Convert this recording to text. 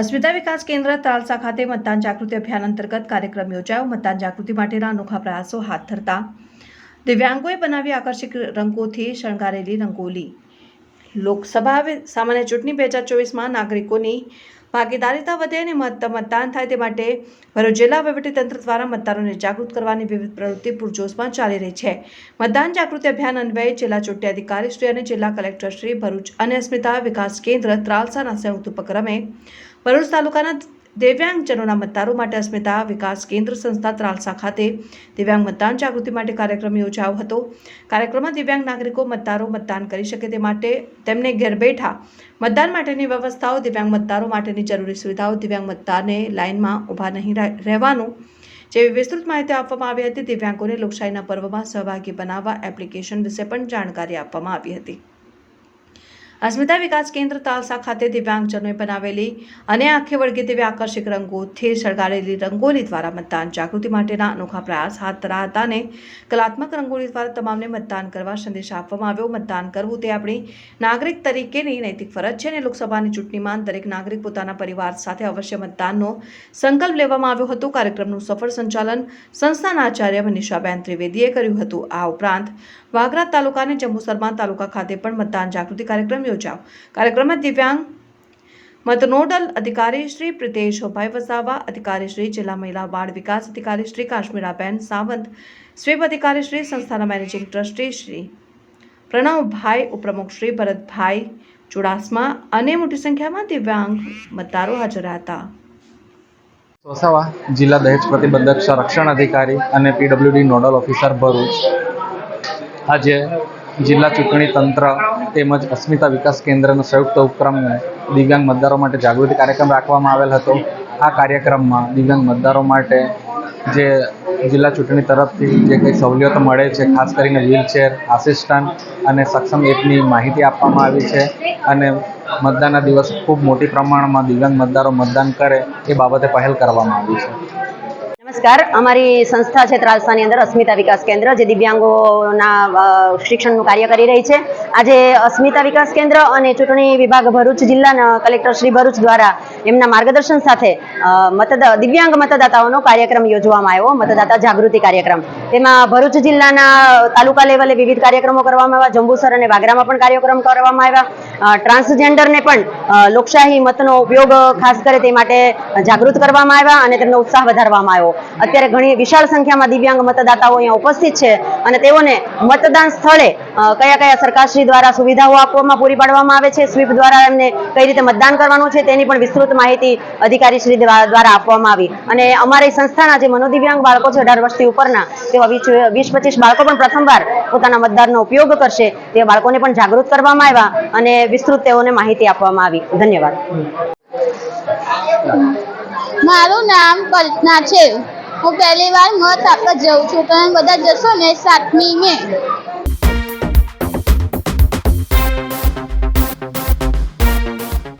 અસ્મિતા વિકાસ કેન્દ્ર તાલસા ખાતે મતદાન જાગૃતિ અભિયાન અંતર્ગત કાર્યક્રમ યોજાયો. મતદાન જાગૃતિ માટેના અનોખા પ્રયાસો હાથ ધરતા દિવ્યાંગોએ બનાવી આકર્ષક રંગોથી શણગારેલી રંગોલી. લોકસભા સામાન્ય ચૂંટણી બે હજાર ચોવીસમાં નાગરિકોની ભાગીદારીતા વધે અને મત મતદાન થાય તે માટે ભરૂચ જિલ્લા વહીવટીતંત્ર દ્વારા મતદારોને જાગૃત કરવાની વિવિધ પ્રવૃત્તિ પૂરજોશમાં ચાલી રહી છે. મતદાન જાગૃતિ અભિયાન અન્વયે જિલ્લા ચૂંટણી અધિકારી શ્રી અને જિલ્લા કલેક્ટર શ્રી ભરૂચ અને અસ્મિતા વિકાસ કેન્દ્ર ત્રાલસાના સંયુક્ત ઉપક્રમે ભરૂચ તાલુકાના દિવ્યાંગજનોના મતદારો માટે અસ્મિતા વિકાસ કેન્દ્ર સંસ્થા ત્રાલસા ખાતે દિવ્યાંગ મતદાન જાગૃતિ માટે કાર્યક્રમ યોજાયો હતો. કાર્યક્રમમાં દિવ્યાંગ નાગરિકો મતદારો મતદાન કરી શકે તે માટે તેમને ઘેર બેઠા મતદાન માટેની વ્યવસ્થાઓ, દિવ્યાંગ મતદારો માટેની જરૂરી સુવિધાઓ, દિવ્યાંગ મતદારને લાઇનમાં ઊભા નહીં રહે- રહેવાનું જેવી વિસ્તૃત માહિતી આપવામાં આવી હતી. દિવ્યાંગોને લોકશાહીના પર્વમાં સહભાગી બનાવવા એપ્લિકેશન વિશે પણ જાણકારી આપવામાં આવી હતી. અસ્મિતા વિકાસ કેન્દ્ર તાલસા ખાતે દિવ્યાંગજનોએ બનાવેલી અને આંખે વળગે તેવી આકર્ષક રંગોથી સળગાડેલી રંગોલી દ્વારા મતદાન જાગૃતિ માટેના અનોખા પ્રયાસ હાથ ધરા હતા અને કલાત્મક રંગોળી દ્વારા તમામને મતદાન કરવા સંદેશ આપવામાં આવ્યો. મતદાન કરવું તે આપણી નાગરિક તરીકેની નૈતિક ફરજ છે અને લોકસભાની ચૂંટણીમાં દરેક નાગરિક પોતાના પરિવાર સાથે અવશ્ય મતદાનનો સંકલ્પ લેવામાં આવ્યો હતો. કાર્યક્રમનું સફળ સંચાલન સંસ્થાના આચાર્ય મનીષાબેન ત્રિવેદીએ કર્યું હતું. આ ઉપરાંત વાગરા તાલુકા અને જંબુસરમાં તાલુકા ખાતે પણ મતદાન જાગૃતિ કાર્યક્રમ યોજાયો કાર્યક્રમમાં દિવ્યાંગ મતનોડલ અધિકારી શ્રી પ્રિતેશભાઈ વસાવા, અધિકારી શ્રી જિલ્લા મહિલા બાળ વિકાસ અધિકારી શ્રી કાશ્મીરાબેન સાવંત, સ્વીપ અધિકારી શ્રી સંસ્થાના મેનેજિંગ ટ્રસ્ટી શ્રી પ્રણવભાઈ, ઉપપ્રમુખ શ્રી ભરતભાઈ ચુડાસમા અને મોટી સંખ્યામાં દિવ્યાંગ મતદારો હાજર હતા. વસાવા જિલ્લા દહેજ પ્રતિબંધક સંરક્ષણ અધિકારી અને પીડબ્લ્યુડી નોડલ ઓફિસર ભરૂચ. આજે જિલ્લા ચૂંટણી તંત્ર તેમજ અસ્મિતા વિકાસ કેન્દ્રનો સંયુક્ત ઉપક્રમને દિવ્યાંગ મતદારો માટે જાગૃતિ કાર્યક્રમ રાખવામાં આવેલ હતો. આ કાર્યક્રમમાં દિવ્યાંગ મતદારો માટે જે જિલ્લા ચૂંટણી તરફથી જે કંઈ સવલતો મળે છે, ખાસ કરીને વ્હીલચેર આસિસ્ટન્ટ અને સક્ષમ એપની માહિતી આપવામાં આવી છે અને મતદાનના દિવસ ખૂબ મોટી પ્રમાણમાં દિવ્યાંગ મતદારો મતદાન કરે એ બાબતે પહેલ કરવામાં આવી છે. નમસ્કાર. અમારી સંસ્થા છે ત્રાલસાની અંદર અસ્મિતા વિકાસ કેન્દ્ર, જે દિવ્યાંગોના શિક્ષણનું કાર્ય કરી રહી છે. આજે અસ્મિતા વિકાસ કેન્દ્ર અને ચૂંટણી વિભાગ ભરૂચ જિલ્લાના કલેક્ટર શ્રી ભરૂચ દ્વારા એમના માર્ગદર્શન સાથે મતદા, દિવ્યાંગ મતદાતાઓનો કાર્યક્રમ યોજવામાં આવ્યો, મતદાતા જાગૃતિ કાર્યક્રમ. તેમાં ભરૂચ જિલ્લાના તાલુકા લેવલે વિવિધ કાર્યક્રમો કરવામાં આવ્યા, જંબુસર અને વાગરામાં પણ કાર્યક્રમ કરવામાં આવ્યા. ટ્રાન્સજેન્ડરને પણ લોકશાહી મતનો ઉપયોગ, ખાસ કરે તે માટે જાગૃત કરવામાં આવ્યા અને તેમનો ઉત્સાહ વધારવામાં આવ્યો. અત્યારે ઘણી વિશાળ સંખ્યામાં દિવ્યાંગ મતદાતાઓ અહીંયા ઉપસ્થિત છે અને તેઓને મતદાન સ્થળે કયા કયા સરકારશ્રી દ્વારા સુવિધાઓ આપવામાં પૂરી પાડવામાં આવે છે, સ્વીપ દ્વારા એમને કઈ રીતે મતદાન કરવાનું છે તેની પણ વિસ્તૃત માહિતી અધિકારી શ્રી દ્વારા આપવામાં આવી. અને અમારી સંસ્થાના જે મનોદિવ્યાંગ બાળકો છે અઢાર વર્ષથી ઉપરના તેવા વીસ પચીસ બાળકો પણ પ્રથમવાર પોતાના મતદારનો ઉપયોગ કરશે. તે બાળકોને પણ જાગૃત કરવામાં આવ્યા અને વિસ્તૃત તેઓને માહિતી આપવામાં આવી. ધન્યવાદ. મારું નામ કલ્પના છે. હું પહેલી વાર મત આપવા જઉં છું. તમે બધા જશો ને સાતમી મે